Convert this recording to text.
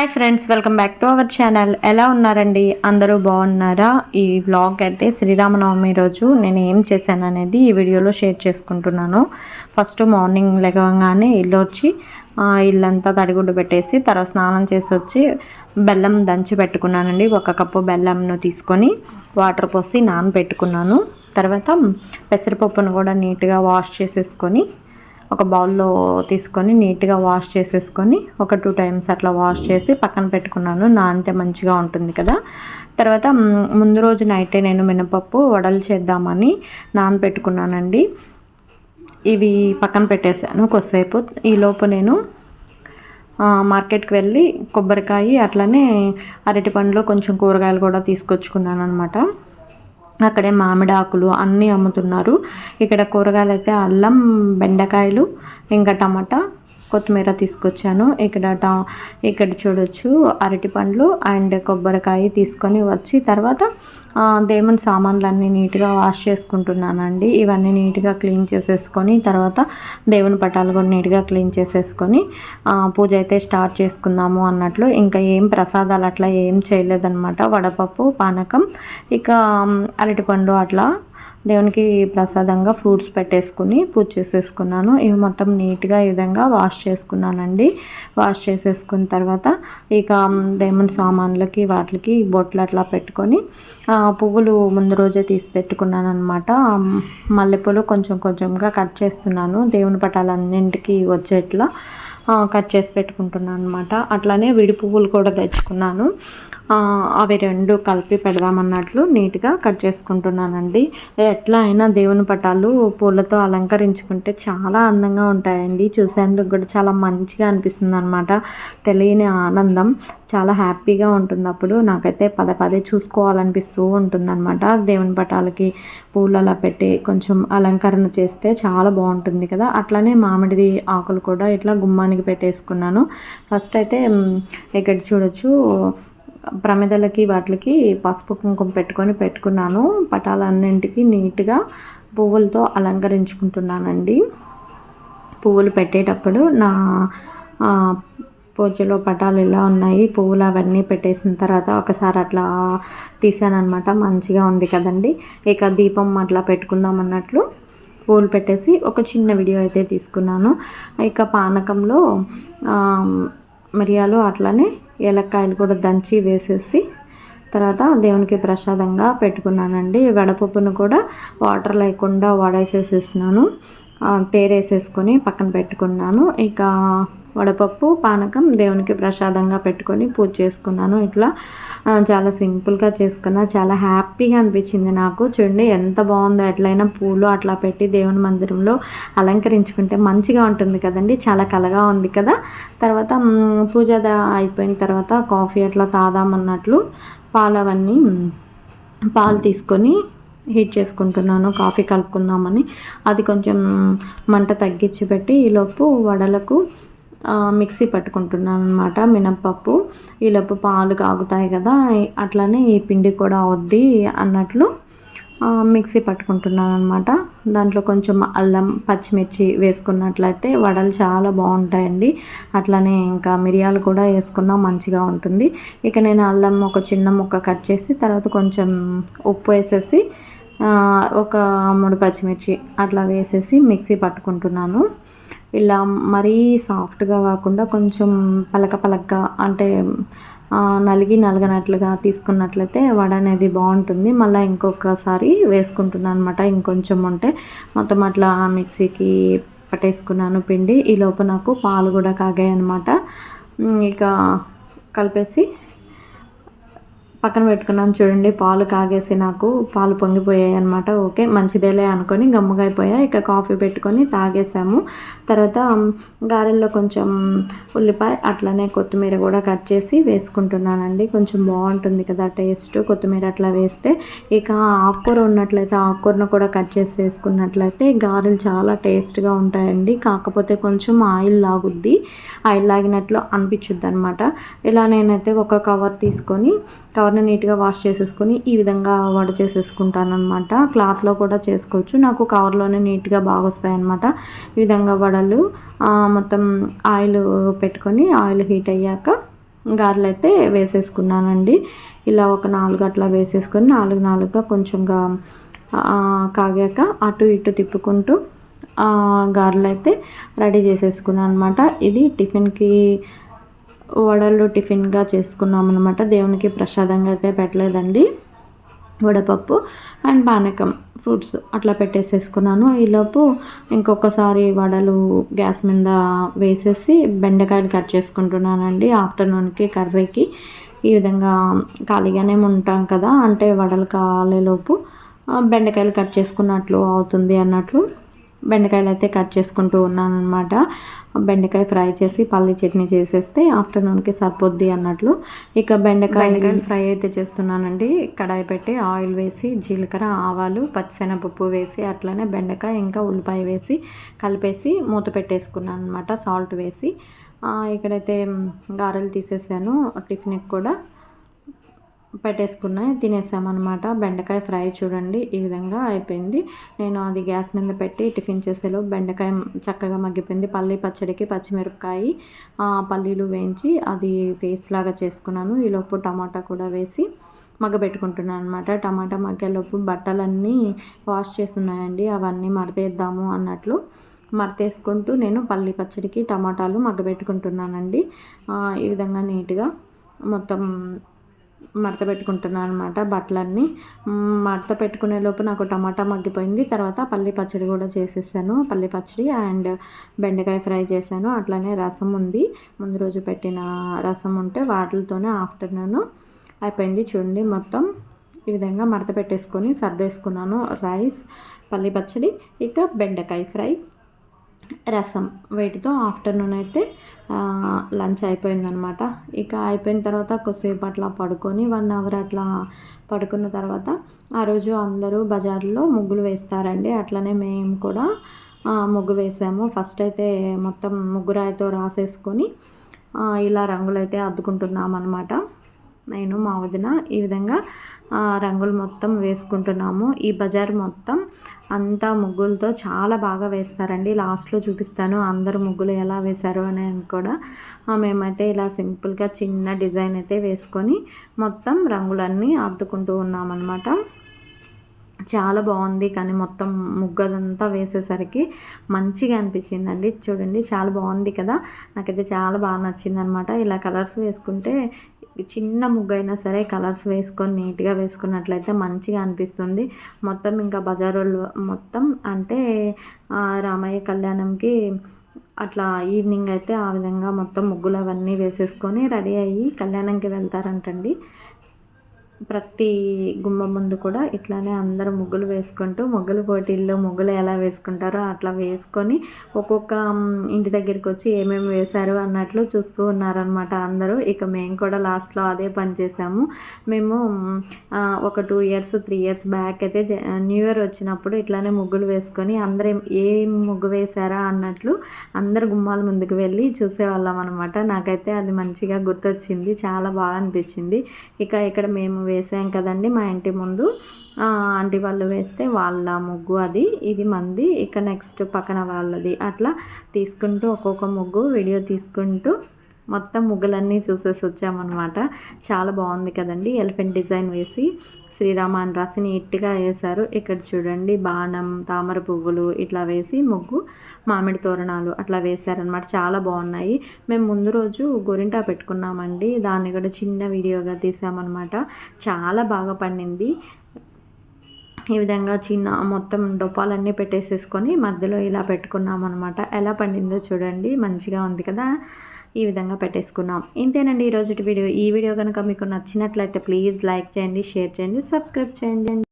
Hi friends welcome back to our channel. ఎలా ఉన్నారండి? అందరూ బాగున్నారా? ఈ వ్లాగ్ అయితే శ్రీరామనవమి రోజు నేను ఏం చేశాను అనేది ఈ వీడియోలో షేర్ చేసుకుంటున్నాను. ఫస్ట్ మార్నింగ్ లెగవగానే ఇల్లు వచ్చి ఇల్లంతా తడిగుడ్డు పెట్టేసి తర్వాత స్నానం చేసి వచ్చి బెల్లం దంచి పెట్టుకున్నానండి. ఒక కప్పు బెల్లంను తీసుకొని వాటర్ పోసి నానబెట్టుకున్నాను. తర్వాత పెసరపప్పును కూడా నీట్గా వాష్ చేసేసుకొని ఒక బౌల్లో తీసుకొని నీట్గా వాష్ చేసేసుకొని ఒక టూ టైమ్స్ అట్లా వాష్ చేసి పక్కన పెట్టుకున్నాను. నానితే మంచిగా ఉంటుంది కదా. తర్వాత ముందు రోజు నైటే నేను మినపప్పు వడలు చేద్దామని నానబెట్టుకున్నానండి ఇవి పక్కన పెట్టేశాను కొద్దిసేపు. ఈలోపు నేను మార్కెట్కి వెళ్ళి కొబ్బరికాయ అట్లనే అరటి పండ్లు కొంచెం కూరగాయలు కూడా తీసుకొచ్చుకున్నాను అనమాట అక్కడే మామిడి ఆకులు అన్నీ అమ్ముతున్నారు. ఇక్కడ కూరగాయలు అయితే అల్లం బెండకాయలు ఇంకా టమాటా కొత్తిమీర తీసుకొచ్చాను. ఇక్కడ టా ఇక్కడ చూడొచ్చు అరటి పండ్లు అండ్ కొబ్బరికాయ తీసుకొని వచ్చి తర్వాత దేవుని సామాన్లన్నీ నీట్గా వాష్ చేసుకుంటున్నానండి. ఇవన్నీ నీట్గా క్లీన్ చేసేసుకొని తర్వాత దేవుని పటాలు కూడా నీట్గా క్లీన్ చేసేసుకొని పూజ అయితే స్టార్ట్ చేసుకుందాము అన్నట్లు. ఇంకా ఏం ప్రసాదాలు అట్లా ఏం చేయలేదన్నమాట. వడపప్పు పానకం ఇక అరటిపండు అట్లా దేవునికి ప్రసాదంగా ఫ్రూట్స్ పెట్టేసుకుని పూజ చేసేసుకున్నాను. ఇవి మొత్తం నీట్గా ఈ విధంగా వాష్ చేసుకున్నానండి. వాష్ చేసేసుకున్న తర్వాత ఇక దేవుని సామాన్లకి వాటికి బొట్లు అట్లా పెట్టుకొని పువ్వులు ముందు రోజే తీసి పెట్టుకున్నాను అనమాట మల్లెపూలు కొంచెం కొంచెంగా కట్ చేస్తున్నాను. దేవుని పటాలన్నింటికి వచ్చేట్లా. కట్ చేసి పెట్టుకుంటున్నాను అనమాట అట్లానే విడి పువ్వులు కూడా తెచ్చుకున్నాను. అవి రెండు కలిపి పెడదామన్నట్లు నీట్గా కట్ చేసుకుంటున్నానండి. ఎట్లా అయినా దేవుని పటాలు పూలతో అలంకరించుకుంటే చాలా అందంగా ఉంటాయండి. చూసేందుకు కూడా చాలా మంచిగా అనిపిస్తుంది అనమాట తెలియని ఆనందం. చాలా హ్యాపీగా ఉంటుంది అప్పుడు. నాకైతే పదే పదే చూసుకోవాలనిపిస్తూ ఉంటుందన్నమాట. దేవుని పటాలకి పూలు అలా పెట్టి కొంచెం అలంకరణ చేస్తే చాలా బాగుంటుంది కదా. అట్లానే మామిడి ఆకులు కూడా ఇట్లా గుమ్మానికి పెట్టేసుకున్నాను. ఫస్ట్ అయితే ఇక్కడ చూడొచ్చు ప్రమిదలకి వాటికి పసుపు కుంకుమ పెట్టుకొని పెట్టుకున్నాను. పటాలన్నింటికి నీట్గా పువ్వులతో అలంకరించుకుంటున్నానండి. పువ్వులు పెట్టేటప్పుడు నా పూజలో పటాలు ఇలా ఉన్నాయి పువ్వులు అవన్నీ పెట్టేసిన తర్వాత ఒకసారి అట్లా తీసానమాట మంచిగా ఉంది కదండి. ఇక దీపం అట్లా పెట్టుకుందాం అన్నట్లు. పూలు పెట్టేసి ఒక చిన్న వీడియో అయితే తీసుకున్నాను. ఇక పానకంలో మిరియాలు అట్లనే ఏలక్కాయలు కూడా దంచి వేసేసి తర్వాత దేవునికి ప్రసాదంగా పెట్టుకున్నానండి. వడపప్పును కూడా వాటర్ లేకుండా వాడేసేసేసినాను. పేరేసేసుకొని పక్కన పెట్టుకున్నాను. ఇక వడపప్పు పానకం దేవునికి ప్రసాదంగా పెట్టుకొని పూజ చేసుకున్నాను. ఇట్లా చాలా సింపుల్గా చేసుకున్నా. చాలా హ్యాపీగా అనిపించింది నాకు. చూడండి ఎంత బాగుందో ఎట్లయినా పూలు అట్లా పెట్టి దేవుని మందిరంలో అలంకరించుకుంటే మంచిగా ఉంటుంది కదండి. చాలా కలగా ఉంది కదా. తర్వాత పూజ అయిపోయిన తర్వాత కాఫీ అట్లా తాదామన్నట్లు పాలు అవన్నీ పాలు తీసుకొని హీట్ చేసుకుంటున్నాను. కాఫీ కలుపుకుందామని. అది కొంచెం మంట తగ్గించి పెట్టి ఈలోపు వడలకు మిక్సీ పట్టుకుంటున్నాను అనమాట మినప్పప్పు ఈలోపు పాలు కాగుతాయి కదా అట్లనే ఈ పిండి కూడా అవుద్ది అన్నట్లు మిక్సీ పట్టుకుంటున్నాను అనమాట దాంట్లో కొంచెం అల్లం పచ్చిమిర్చి వేసుకున్నట్లయితే వడలు చాలా బాగుంటాయండి. అట్లనే ఇంకా మిరియాలు కూడా వేసుకున్నా మంచిగా ఉంటుంది. ఇక నేను అల్లం ఒక చిన్న ముక్క కట్ చేసి తర్వాత కొంచెం ఉప్పు వేసేసి ఒక మూడు పచ్చిమిర్చి అట్లా వేసేసి మిక్సీ పట్టుకుంటున్నాను. ఇలా మరీ సాఫ్ట్గా కాకుండా కొంచెం పలక పలకగా అంటే నలిగి నలగనట్లుగా తీసుకున్నట్లయితే వడ అనేది బాగుంటుంది. మళ్ళీ ఇంకొకసారి వేసుకుంటున్నాను అనమాట ఇంకొంచెం ఉంటే మొత్తం అట్లా మిక్సీకి పట్టేసుకున్నాను పిండి. ఈలోపు నాకు పాలు కూడా కాగాయి అనమాట ఇక కలిపేసి పక్కన పెట్టుకున్నాను చూడండి పాలు కాగేసి నాకు పాలు పొంగిపోయాయి అనమాట ఓకే మంచిదేలే అనుకొని గమ్ముగా అయిపోయా. ఇక కాఫీ పెట్టుకొని తాగేసాము. తర్వాత గారెల్లో కొంచెం ఉల్లిపాయ అట్లనే కొత్తిమీర కూడా కట్ చేసి వేసుకుంటున్నానండి. కొంచెం బాగుంటుంది కదా టేస్ట్. కొత్తిమీర అట్లా వేస్తే ఇక ఆకుకూర ఉన్నట్లయితే ఆకుకూరను కూడా కట్ చేసి వేసుకున్నట్లయితే గారెలు చాలా టేస్ట్గా ఉంటాయండి. కాకపోతే కొంచెం ఆయిల్ లాగుద్ది. ఆయిల్ లాగినట్లు అనిపించుద్ది అనమాట ఇలా నేనైతే ఒక కవర్ తీసుకొని కవర్ని నీట్గా వాష్ చేసేసుకొని ఈ విధంగా వడ చేసేసుకుంటాను అనమాట క్లాత్లో కూడా చేసుకోవచ్చు. నాకు కవర్లోనే నీట్గా బాగా వస్తాయి అనమాట ఈ విధంగా వడలు మొత్తం ఆయిల్ పెట్టుకొని ఆయిల్ హీట్ అయ్యాక గారెలు అయితే వేసేసుకున్నానండి. ఇలా ఒక నాలుగు అట్లా వేసేసుకొని నాలుగు నాలుగుగా కొంచెంగా కాగాక అటు ఇటు తిప్పుకుంటూ గారెలు అయితే రెడీ చేసేసుకున్నాను అనమాట ఇది టిఫిన్కి వడలు టిఫిన్గా చేసుకున్నాం అనమాట దేవునికి ప్రసాదంగా అయితే పెట్టలేదండి. వడపప్పు అండ్ పానకం ఫ్రూట్స్ అట్లా పెట్టేసేసుకున్నాను. ఈలోపు ఇంకొకసారి వడలు గ్యాస్ మీద వేసేసి బెండకాయలు కట్ చేసుకుంటున్నానండి. ఆఫ్టర్నూన్కి కర్రీకి ఈ విధంగా ఖాళీగానే ఉంటాం కదా. అంటే వడలు కాలేలోపు బెండకాయలు కట్ చేసుకున్నట్లు అవుతుంది అన్నట్లు. బెండకాయలు అయితే కట్ చేసుకుంటూ ఉన్నాను అనమాట బెండకాయ ఫ్రై చేసి పల్లి చట్నీ చేసేస్తే ఆఫ్టర్నూన్కి సరిపోద్ది అన్నట్లు. ఇక బెండకాయ ఫ్రై అయితే చేస్తున్నానండి. కడాయి పెట్టి ఆయిల్ వేసి జీలకర్ర ఆవాలు పచ్చిశనగపప్పు వేసి అట్లనే బెండకాయ ఇంకా ఉల్లిపాయ వేసి కలిపేసి మూత పెట్టేసుకున్నాను అనమాట సాల్ట్ వేసి. ఇక్కడైతే గారెలు తీసేసాను. టిఫిన్కి కూడా పెట్టేసుకున్నాయి తినేసామన్నమాట. బెండకాయ ఫ్రై చూడండి ఈ విధంగా అయిపోయింది. నేను అది గ్యాస్ మీద పెట్టి టిఫిన్ చేసేలో బెండకాయ చక్కగా మగ్గిపోయింది. పల్లి పచ్చడికి పచ్చిమిరపకాయ పల్లీలు వేయించి అది పేస్ట్ లాగా చేసుకున్నాను. ఈలోపు టమాటా కూడా వేసి మగ్గబెట్టుకుంటున్నాను అనమాట టమాటా మగ్గేలోపు బట్టలన్నీ వాష్ చేస్తున్నాయండి. అవన్నీ మడతేద్దాము అన్నట్లు మడతేసుకుంటూ నేను పల్లి పచ్చడికి టమాటాలు మగ్గబెట్టుకుంటున్నానండి. ఈ విధంగా నీట్గా మొత్తం మడత పెట్టుకుంటున్నాను అనమాట బట్టలన్నీ. మడత పెట్టుకునే లోపు నాకు టమాటా మగ్గిపోయింది. తర్వాత పల్లి పచ్చడి కూడా చేసేసాను. పల్లి పచ్చడి అండ్ బెండకాయ ఫ్రై చేశాను. అట్లానే రసం ఉంది. ముందు రోజు పెట్టిన రసం ఉంటే వాటితోనే ఆఫ్టర్నూన్ అయిపోయింది చూడండి మొత్తం. ఈ విధంగా మడత పెట్టేసుకొని సర్దేసుకున్నాను రైస్ పల్లి పచ్చడి ఇక బెండకాయ ఫ్రై. రసం. వీటితో ఆఫ్టర్నూన్ అయితే లంచ్ అయిపోయిందనమాట. ఇక అయిపోయిన తర్వాత కొద్దిసేపు అట్లా పడుకొని వన్ అవర్ అట్లా పడుకున్న తర్వాత ఆ రోజు అందరూ బజార్లో ముగ్గులు వేస్తారండి. అట్లనే మేము కూడా ముగ్గు వేసాము. ఫస్ట్ అయితే మొత్తం ముగ్గురాయితో రాసేసుకొని ఇలా రంగులైతే అద్దుకుంటున్నాం అనమాట నేను మా వదిన ఈ విధంగా రంగులు మొత్తం వేసుకుంటున్నాము. ఈ బజార్ మొత్తం అంతా ముగ్గులతో చాలా బాగా వేస్తారండి. లాస్ట్లో చూపిస్తాను అందరూ ముగ్గులు ఎలా వేశారు అని కూడా. మేమైతే ఇలా సింపుల్గా చిన్న డిజైన్ అయితే వేసుకొని మొత్తం రంగులన్నీ అద్దుకుంటూ ఉన్నామన్నమాట. చాలా బాగుంది కానీ మొత్తం ముగ్గదంతా వేసేసరికి మంచిగా అనిపించిందండి. చూడండి చాలా బాగుంది కదా. నాకైతే చాలా బాగా నచ్చింది అనమాట ఇలా కలర్స్ వేసుకుంటే చిన్న ముగ్గు అయినా సరే కలర్స్ వేసుకొని నీట్గా వేసుకున్నట్లయితే మంచిగా అనిపిస్తుంది. మొత్తం ఇంకా బజారోళ్ళు మొత్తం అంటే రామయ్య కళ్యాణంకి అట్లా ఈవినింగ్ అయితే ఆ విధంగా మొత్తం ముగ్గులు అవన్నీ వేసేసుకొని రెడీ అయ్యి కళ్యాణంకి వెళ్తారంటండి. ప్రతి గుమ్మ ముందు కూడా ఇట్లానే అందరూ ముగ్గులు వేసుకుంటూ ముగ్గులు పోటీల్లో ముగ్గులు ఎలా వేసుకుంటారో అట్లా వేసుకొని ఒక్కొక్క ఇంటి దగ్గరికి వచ్చి ఏమేమి వేశారు అన్నట్లు చూస్తూ ఉన్నారనమాట అందరూ. ఇక మేము కూడా లాస్ట్లో అదే పని చేసాము మేము ఒక two years three years back అయితే న్యూ ఇయర్ వచ్చినప్పుడు ఇట్లానే ముగ్గులు వేసుకొని అందరం ఏ ముగ్గు వేశారా అన్నట్లు అందరు గుమ్మాల ముందుకు వెళ్ళి చూసేవాళ్ళం అనమాట నాకైతే అది మంచిగా గుర్తొచ్చింది చాలా బాగా అనిపించింది. ఇక ఇక్కడ మేము వేసాం కదండి మా ఇంటి ముందు. ఆంటీ వాళ్ళు వేస్తే వాళ్ళ ముగ్గు అది ఇది మంది. ఇక నెక్స్ట్ పక్కన వాళ్ళది. అట్లా తీసుకుంటూ ఒక్కొక్క ముగ్గు వీడియో తీసుకుంటూ మొత్తం ముగ్గులన్నీ చూసేసి వచ్చామన్నమాట. చాలా బాగుంది కదండి ఎలిఫెంట్ డిజైన్ వేసి. శ్రీరామ అని రాసి నీట్గా వేశారు. ఇక్కడ చూడండి బాణం తామర పువ్వులు ఇట్లా వేసి ముగ్గు మామిడి తోరణాలు అట్లా వేశారనమాట చాలా బాగున్నాయి. మేము ముందు రోజు గోరింటా పెట్టుకున్నామండి. దాన్ని కూడా చిన్న వీడియోగా తీసామన్నమాట. చాలా బాగా పండింది. ఈ విధంగా చిన్న మొత్తం డొప్పాలన్నీ పెట్టేసేసుకొని మధ్యలో ఇలా పెట్టుకున్నాం అనమాట ఎలా పండిందో చూడండి. మంచిగా ఉంది కదా. ఈ విధంగా పెట్టేసుకున్నాం. ఇంతేనండి ఈరోజు వీడియో. ఈ వీడియో కనుక మీకు నచ్చినట్లయితే ప్లీజ్ లైక్ చేయండి షేర్ చేయండి సబ్స్క్రైబ్ చేయండి.